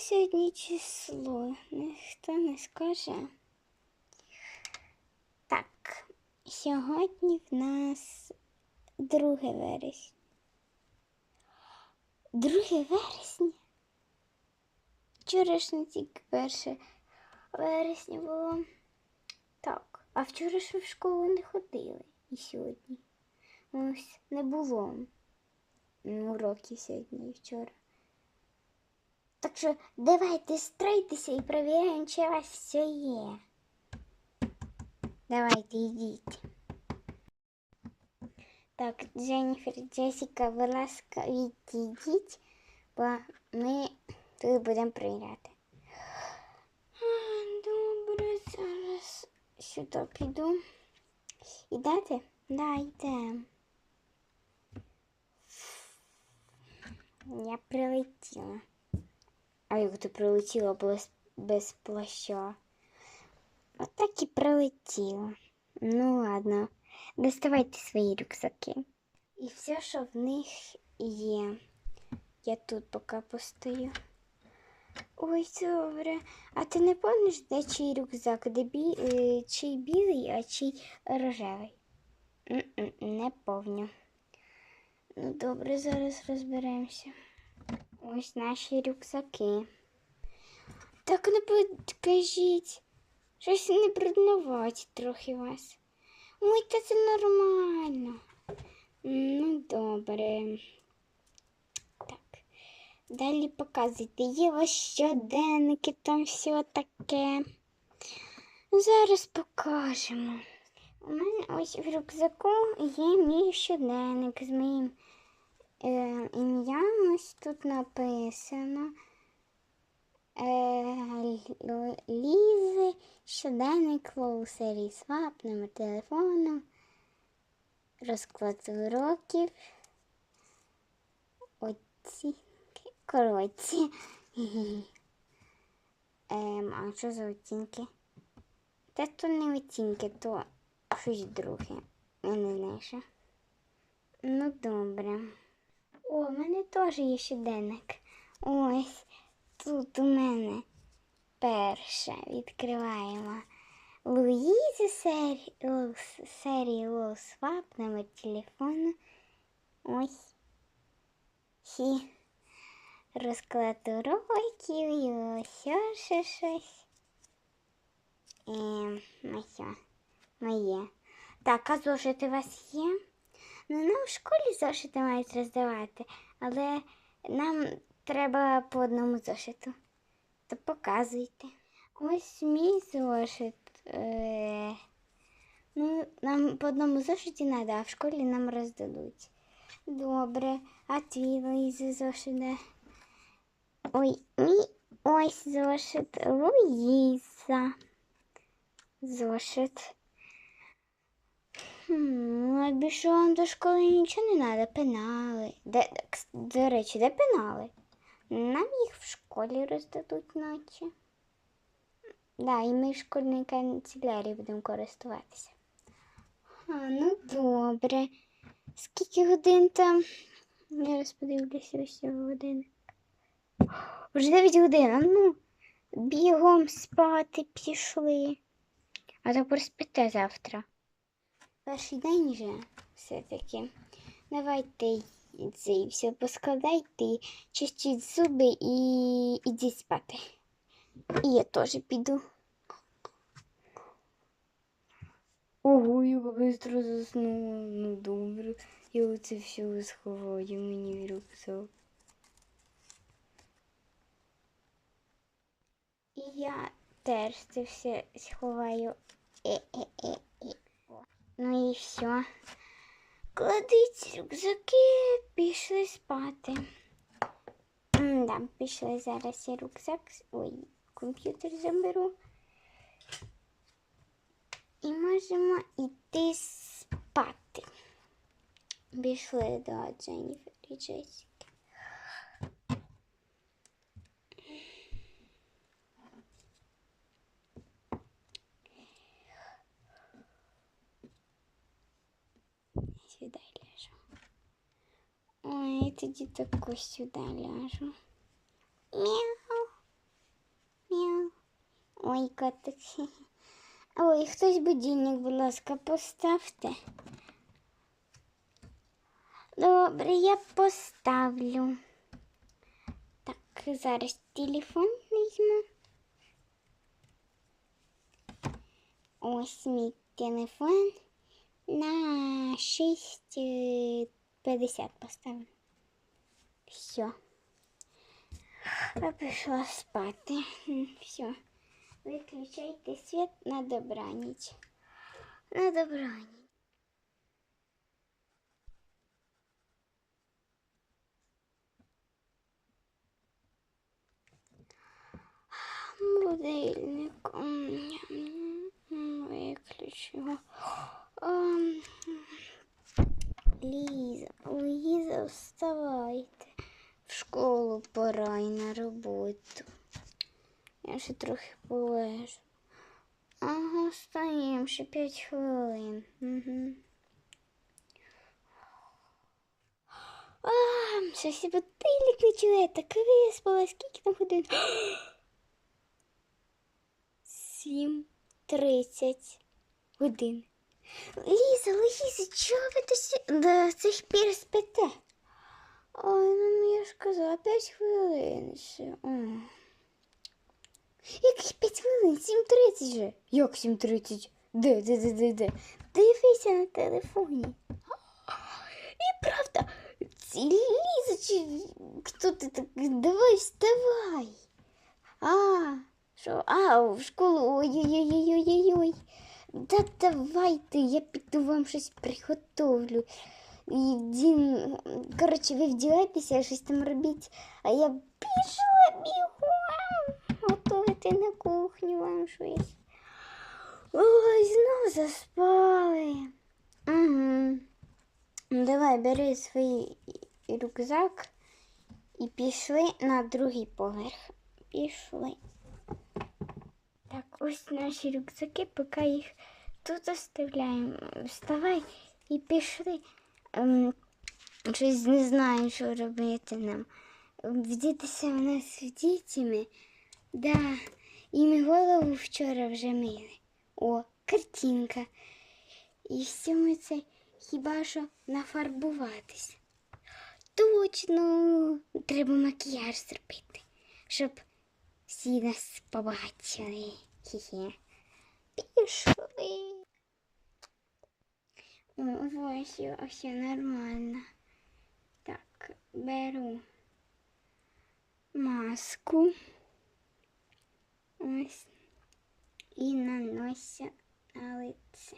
сьогодні число? Ніхто не скаже. Так, сьогодні в нас 2 вересня. 2 вересня? Вчора ж не тільки 1 вересня було. Так, а вчора ж в школу не ходили і сьогодні. Ось не було уроків сьогодні і вчора. Так що давайте стройтеся і перевіряємо, чи у вас все є. Давайте йдіть. Так, Дженніфер, Джесіка, будь ласка, відійдіть, бо ми тут будемо перевіряти. Добре, зараз сюди піду. Ідете? Да, йдемо. Я прилетіла. А як ти прилетіла без, без плаща? Отак і прилетіла. Ну ладно, доставайте свої рюкзаки. І все, що в них є. Я тут поки постою. Ой, добре. А ти не пам'ятаєш, де чий рюкзак? Де бі... е, чий білий, а чий рожевий? Не повню. Ну, добре, зараз розберемося. Ось наші рюкзаки. Так не підкажіть. Щось не брудноваті трохи вас. Ой, та це нормально. Ну, добре. Так. Далі показуйте. Є вас щоденники, там все таке. Зараз покажемо. У мене ось в рюкзаку є мій щоденник з моїм е, ім'ям. Ось тут написано. Е, Лізи, щоденник, лоу серії свап, номер телефону, розклад уроків, оцінки, коротше. Ем, а що за оцінки? Та то не оцінки, то щось друге. Я не знаю. Ну, добре. О, в мене теж є щоденник. Ось тут у мене перше відкриваємо. Луїзі серії, серії Low номер телефону. Ось. І розклад уроків і ось ще щось. Ось. Моє. Так, а зошити у вас є? Ну, нам в школі зошити мають роздавати, але нам треба по одному зошиту. То показуйте. Ось мій зошит. Е, ну, нам по одному зошиті треба, а в школі нам роздадуть. Добре, а твій Луїза зошит де? Ой, мій ось зошит Луїза. Зошит. Хм, якби що вам до школи нічого не треба, пенали. Де, до речі, де пенали? Нам їх в школі роздадуть наче. Да, і ми в школьній канцелярії будемо користуватися. А, ну добре. Скільки годин там? Я зараз подивлюся ось цього години. Вже 9 годин, а ну, бігом спати пішли. А то проспите завтра. Перший день вже все-таки. Давайте це все поскладайте, чистіть зуби і ідіть спати. І я теж піду. Ого, я швидко заснула. Ну добре. Я оце все сховаю мені рюкзак. І я теж це все сховаю. Е-е-е-е. Ну і все. Кладіть рюкзаки, пішли спати. Да, пішли зараз я рюкзак. Ой, комп'ютер заберу. І можемо йти спати. Пішли до Дженніфер і Джесіки. Ой, тоді таку сюди ляжу. Мяу. Ой, котик. Ой, хтось будильник, будь ласка, поставте. Добре, я поставлю. Так, зараз телефон візьму. Ось мій телефон на 6.50 поставлю. Все. Я пішла спати. Все. Виключайте світ на добраніч. На добраніч. Будильник. М, м, Виключу. його. Ам, Ліза, Ліза, вставайте. В школу пора і на роботу. Я ще трохи полежу. Ага, встаємо ще 5 хвилин. Угу. А, щось і будильник не чує, так виспала. Скільки там годин? Сім тридцять годин. Ліза, Ліза, чого ви до цих пір спите? Ой, ну я ж казала, п'ять хвилин ще. Ой. Яких п'ять хвилин? 7.30 же. Як 7.30? Де, де, де, де, де? Дивися на телефоні. І правда, Ліза, чи хто ти такий? Давай, вставай. А, що? А, в школу. Ой-ой-ой-ой-ой-ой. Да давайте, я піду вам щось приготовлю. І Дін, коротше, ви вдівайтеся, щось там робіть, а я пішла бігом готувати на кухню вам щось. Ой, знов заспали. Угу. Давай, бери свій рюкзак і пішли на другий поверх. Пішли. Так, ось наші рюкзаки, поки їх тут оставляємо. Вставай і пішли. Ем, щось не знаю, що робити нам. Вдітися в нас в дітями. Да, і ми голову вчора вже мили. О, картинка. І всьому це хіба що нафарбуватись. Точно, треба макіяж зробити, щоб всі нас побачили. Хі-хі. Пішли. Ось, ось нормально. Так, беру маску. Ось. І нанося на лице.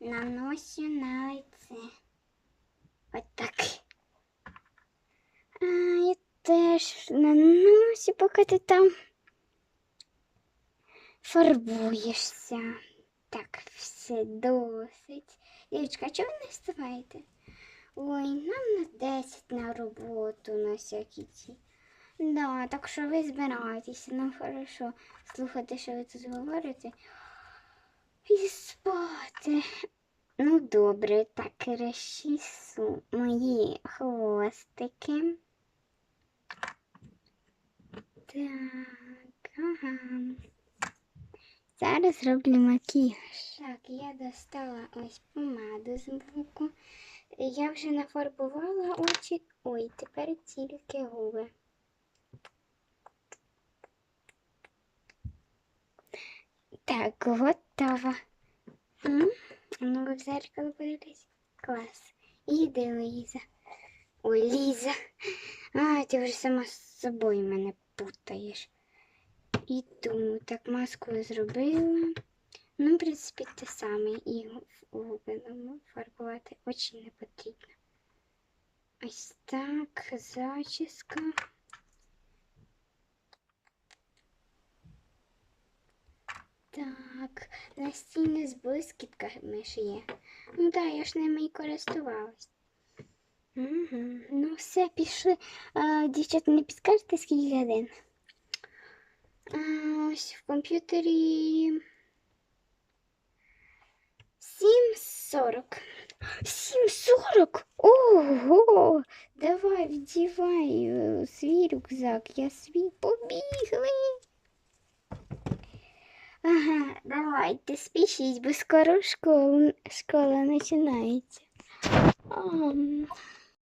Нанося на лице. От так. А, я теж нанося, поки ти там фарбуєшся. Так, все досить. Дівчатка, чого ви не вставаєте? Ой, нам на 10 на роботу на всякі ці. Да, так що ви збираєтеся, ну хорошо слухати, що ви тут говорите. І спати. Ну, добре, так розчісу мої хвостики. Так, ага. Зараз роблю макіяж. Так, я достала ось помаду з боку. Я вже нафарбувала очі. Ой, тепер тільки губи. Так, готово. М? Ну, в зеркало подивись. Клас. Іди, Ліза. Ой, Ліза. А, ти вже сама з собою мене путаєш. Іду. Так, маску зробила. Ну, в принципі, те саме. І губи ну, фарбувати очі не потрібно. Ось так, зачіска. Так, настільне з блискітками ж є. Ну так, я ж ними і користувалась. Угу. Ну, все, пішли. А, дівчата, не підскажете, скільки годин? Ось в комп'ютері. 7.40. 7.40? Ого! Давай, вдівай е, свій рюкзак, я свій побігли. Ага, давайте спішіть, бо скоро школа, школа починається. Ам.